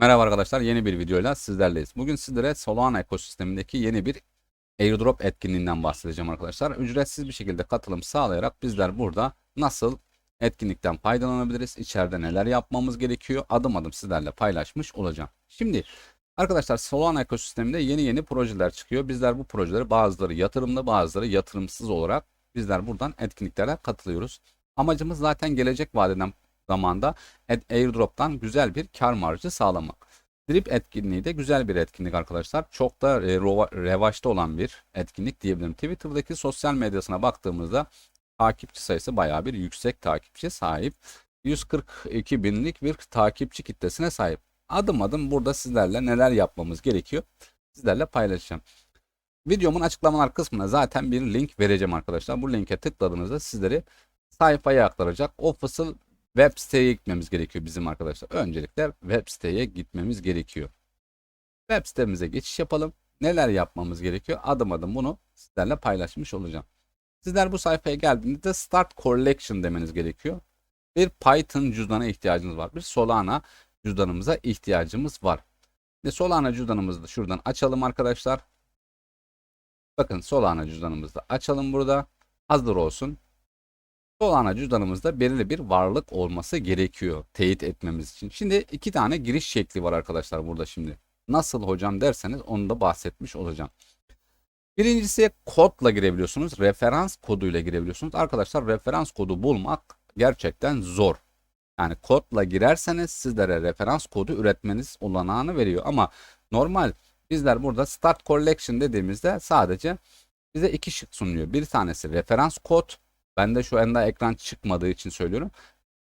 Merhaba arkadaşlar yeni bir videoyla sizlerleyiz. Bugün sizlere Solana ekosistemindeki yeni bir airdrop etkinliğinden bahsedeceğim arkadaşlar. Ücretsiz bir şekilde katılım sağlayarak bizler burada nasıl etkinlikten faydalanabiliriz, içeride neler yapmamız gerekiyor adım adım sizlerle paylaşmış olacağım. Şimdi arkadaşlar Solana ekosisteminde yeni yeni projeler çıkıyor. Bizler bu projeleri bazıları yatırımlı bazıları yatırımsız olarak bizler buradan etkinliklere katılıyoruz. Amacımız zaten gelecek vadeden zamanda airdrop'tan güzel bir kar marjı sağlamak. Drip etkinliği de güzel bir etkinlik arkadaşlar. Çok da e, revaçta olan bir etkinlik diyebilirim. Twitter'daki sosyal medyasına baktığımızda takipçi sayısı bayağı bir yüksek takipçi sahip. 142 binlik bir takipçi kitlesine sahip. Adım adım burada sizlerle neler yapmamız gerekiyor sizlerle paylaşacağım. Videomun açıklamalar kısmına zaten bir link vereceğim arkadaşlar. Bu linke tıkladığınızda sizleri sayfaya aktaracak. Official web siteye gitmemiz gerekiyor bizim arkadaşlar. Öncelikle web siteye gitmemiz gerekiyor. Web sitemize geçiş yapalım. Neler yapmamız gerekiyor? Adım adım bunu sizlerle paylaşmış olacağım. Sizler bu sayfaya geldiğinizde Start Collection demeniz gerekiyor. Bir Python cüzdana ihtiyacınız var. Bir Solana cüzdanımıza ihtiyacımız var. Ve Solana cüzdanımızı da şuradan açalım arkadaşlar. Bakın Solana cüzdanımızı da açalım burada. Hazır olsun. Solana cüzdanımızda belirli bir varlık olması gerekiyor teyit etmemiz için. Şimdi iki tane giriş şekli var arkadaşlar burada şimdi. Nasıl hocam derseniz onu da bahsetmiş olacağım. Birincisi kodla girebiliyorsunuz. Referans koduyla girebiliyorsunuz. Arkadaşlar referans kodu bulmak gerçekten zor. Yani kodla girerseniz sizlere referans kodu üretmeniz olanağını veriyor. Ama normal bizler burada Start Collection dediğimizde sadece bize iki şık sunuyor. Bir tanesi referans kod. Ben de şu anda ekran çıkmadığı için söylüyorum.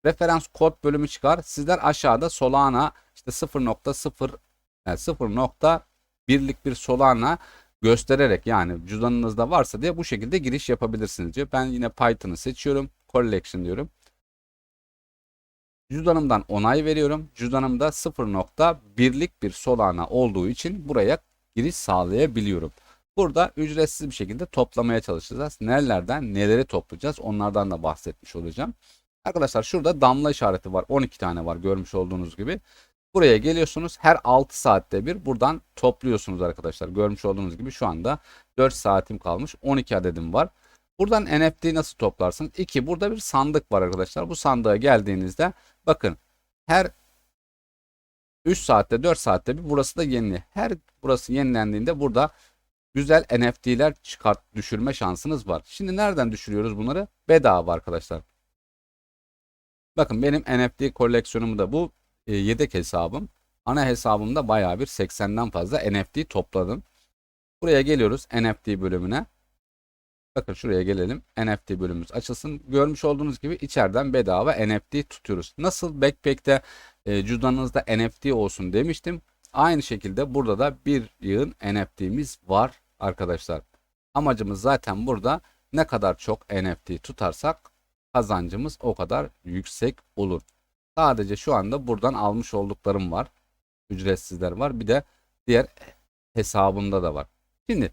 Referans kod bölümü çıkar. Sizler aşağıda Solana işte 0.0 yani 0.1'lik bir Solana göstererek yani cüzdanınızda varsa diye bu şekilde giriş yapabilirsiniz diyor. Ben yine Python'ı seçiyorum. Collection diyorum. Cüzdanımdan onay veriyorum. Cüzdanımda 0.1'lik bir Solana olduğu için buraya giriş sağlayabiliyorum. Burada ücretsiz bir şekilde toplamaya çalışacağız. Nerelerden neleri toplayacağız onlardan da bahsetmiş olacağım. Arkadaşlar şurada damla işareti var. 12 tane var görmüş olduğunuz gibi. Buraya geliyorsunuz. Her 6 saatte bir buradan topluyorsunuz arkadaşlar. Görmüş olduğunuz gibi şu anda 4 saatim kalmış. 12 adedim var. Buradan NFT nasıl toplarsınız? 2. Burada bir sandık var arkadaşlar. Bu sandığa geldiğinizde bakın her 3 saatte 4 saatte bir burası da yenili. Her burası yenilendiğinde burada güzel NFT'ler çıkart düşürme şansınız var. Şimdi nereden düşürüyoruz bunları? Bedava arkadaşlar. Bakın benim NFT koleksiyonumu da bu e, yedek hesabım. Ana hesabımda bayağı bir 80'den fazla NFT topladım. Buraya geliyoruz NFT bölümüne. Bakın şuraya gelelim. NFT bölümümüz açılsın. Görmüş olduğunuz gibi içeriden bedava NFT tutuyoruz. Nasıl Backpack'te e, cüzdanınızda NFT olsun demiştim. Aynı şekilde burada da bir yığın NFT'miz var arkadaşlar. Amacımız zaten burada ne kadar çok NFT tutarsak kazancımız o kadar yüksek olur. Sadece şu anda buradan almış olduklarım var. Ücretsizler var. Bir de diğer hesabımda da var. Şimdi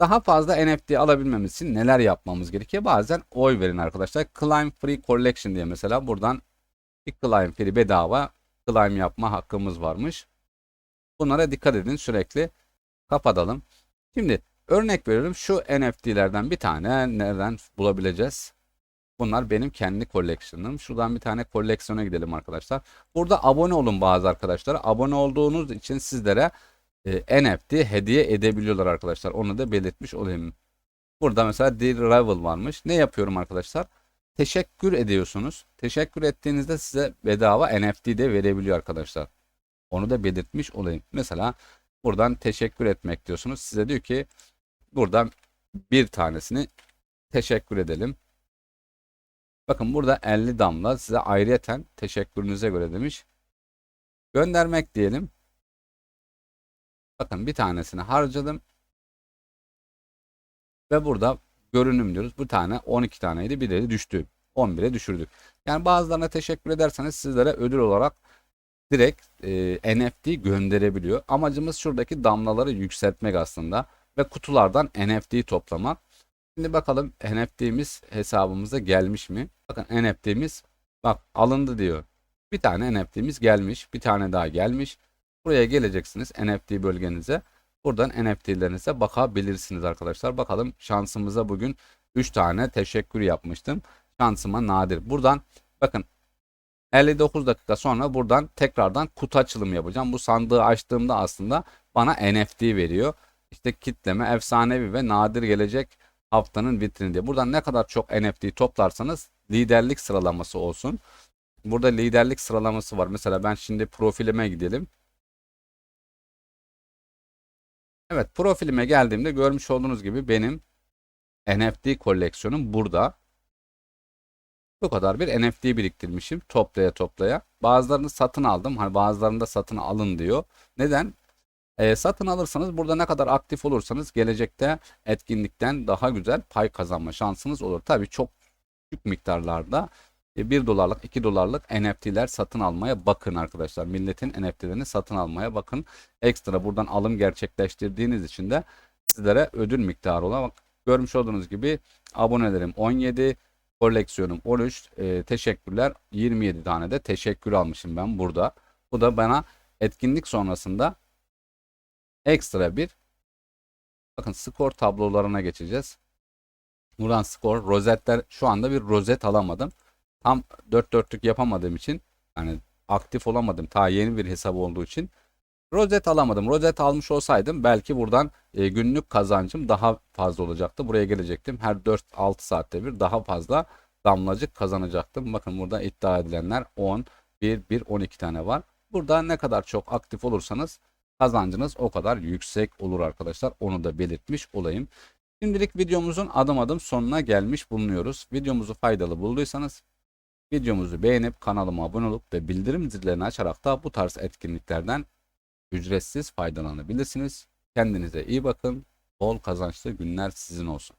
daha fazla NFT alabilmemiz için neler yapmamız gerekiyor? Bazen oy verin arkadaşlar. Climb Free Collection diye mesela buradan bir Climb Free bedava climb yapma hakkımız varmış. Bunlara dikkat edin sürekli kapatalım. Şimdi örnek veriyorum şu NFT'lerden bir tane nereden bulabileceğiz? Bunlar benim kendi koleksiyonum. Şuradan bir tane koleksiyona gidelim arkadaşlar. Burada abone olun bazı arkadaşlar. Abone olduğunuz için sizlere e, NFT hediye edebiliyorlar arkadaşlar. Onu da belirtmiş olayım. Burada mesela The Rival varmış. Ne yapıyorum arkadaşlar? Teşekkür ediyorsunuz. Teşekkür ettiğinizde size bedava NFT de verebiliyor arkadaşlar. Onu da belirtmiş olayım. Mesela buradan teşekkür etmek diyorsunuz. Size diyor ki buradan bir tanesini teşekkür edelim. Bakın burada 50 damla size ayrıyeten teşekkürünüze göre demiş. Göndermek diyelim. Bakın bir tanesini harcadım. Ve burada görünüm diyoruz. Bu tane 12 taneydi. Bir de düştü. 11'e düşürdük. Yani bazılarına teşekkür ederseniz sizlere ödül olarak direkt e, NFT gönderebiliyor. Amacımız şuradaki damlaları yükseltmek aslında. Ve kutulardan NFT toplamak. Şimdi bakalım NFT'miz hesabımıza gelmiş mi? Bakın NFT'miz bak alındı diyor. Bir tane NFT'miz gelmiş. Bir tane daha gelmiş. Buraya geleceksiniz NFT bölgenize. Buradan NFT'lerinize bakabilirsiniz arkadaşlar. Bakalım şansımıza bugün 3 tane teşekkür yapmıştım. Şansıma nadir. Buradan bakın 59 dakika sonra buradan tekrardan kutu açılımı yapacağım. Bu sandığı açtığımda aslında bana NFT veriyor. İşte kitleme efsanevi ve nadir gelecek haftanın vitrini diye. Buradan ne kadar çok NFT toplarsanız liderlik sıralaması olsun. Burada liderlik sıralaması var. Mesela ben şimdi profilime gidelim. Evet profilime geldiğimde görmüş olduğunuz gibi benim NFT koleksiyonum burada. Bu kadar bir NFT biriktirmişim toplaya toplaya. Bazılarını satın aldım. Hani bazılarını da satın alın diyor. Neden? E, satın alırsanız burada ne kadar aktif olursanız gelecekte etkinlikten daha güzel pay kazanma şansınız olur. Tabii çok küçük miktarlarda 1 dolarlık 2 dolarlık NFT'ler satın almaya bakın arkadaşlar. Milletin NFT'lerini satın almaya bakın. Ekstra buradan alım gerçekleştirdiğiniz için de sizlere ödül miktarı olan görmüş olduğunuz gibi abonelerim 17, koleksiyonum 13, e, teşekkürler 27 tane de teşekkür almışım ben burada. Bu da bana etkinlik sonrasında ekstra bir bakın skor tablolarına geçeceğiz. Buradan skor, rozetler şu anda bir rozet alamadım. Tam 4 dörtlük yapamadığım için yani aktif olamadım. Ta yeni bir hesap olduğu için rozet alamadım. Rozet almış olsaydım belki buradan e, günlük kazancım daha fazla olacaktı. Buraya gelecektim. Her 4-6 saatte bir daha fazla damlacık kazanacaktım. Bakın burada iddia edilenler 10, 1, 1, 12 tane var. Burada ne kadar çok aktif olursanız kazancınız o kadar yüksek olur arkadaşlar. Onu da belirtmiş olayım. Şimdilik videomuzun adım adım sonuna gelmiş bulunuyoruz. Videomuzu faydalı bulduysanız videomuzu beğenip kanalıma abone olup ve bildirim zillerini açarak da bu tarz etkinliklerden ücretsiz faydalanabilirsiniz. Kendinize iyi bakın. Bol kazançlı günler sizin olsun.